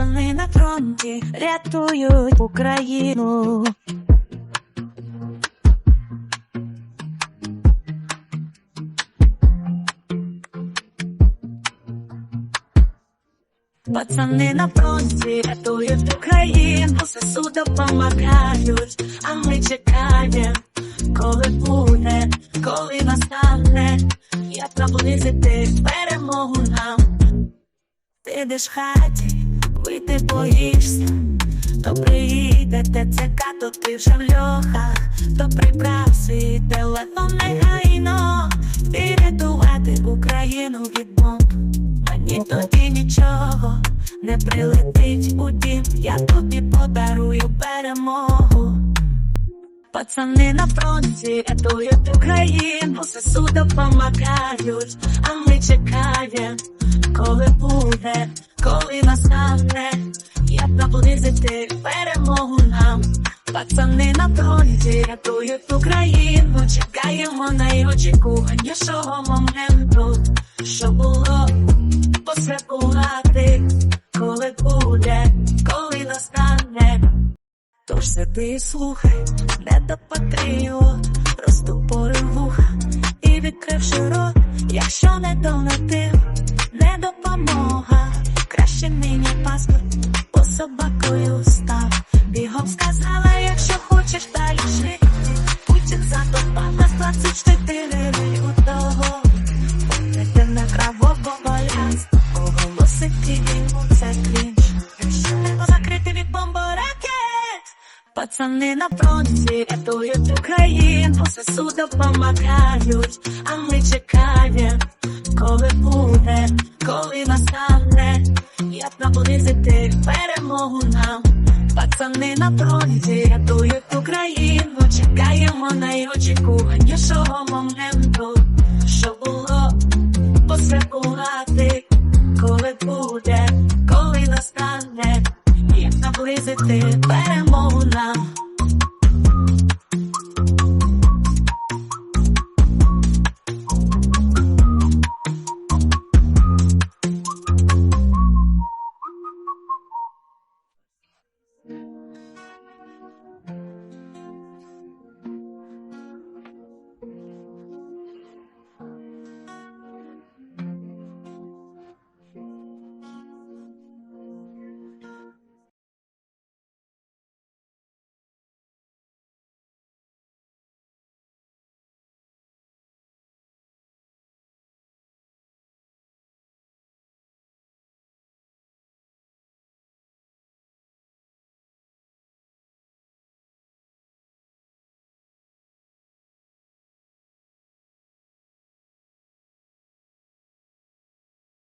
Пацани на фронті рятують Україну. Пацани на фронті рятують Україну, ССУ допомагають, а ми чекаємо, коли буде, коли настане, як наблизити перемогу нам. Ти йдеш хаті, боїшся, то приїде ТЦК, то ти вже в льохах, то приправ свій телефон негайно, рятувати Україну від бомб. Мені тобі нічого не прилетить у дім, я тобі подарую перемогу. Пацани на фронті рятують Україну, ССУ допомагають, а ми чекаємо, коли буде, коли настане, як наблизити перемогу нам. Пацани на фронті рятують Україну, чекаємо найочікуванішого моменту, що було посвяткувати, коли буде, коли настане. Тож сиди і слухай, не до патріот, просто порив вуха і відкривши рот, якщо не долетив, паспорт, бо собакою став. Бігом сказала, якщо хочеш далі жити, Путін затопав нас 24 лютого. Помните на крового балянс, оголосить йому це клінч. Якщо небо закрите від бомборакет, пацани на фронті рятують Україну, ССУ допомагають, а ми чекаємо, перемогу нам. Пацани на фронті рятують Україну, чекаємо найочікуванішого моменту, що було посипувати, коли буде, коли настане, як наблизити перемогу.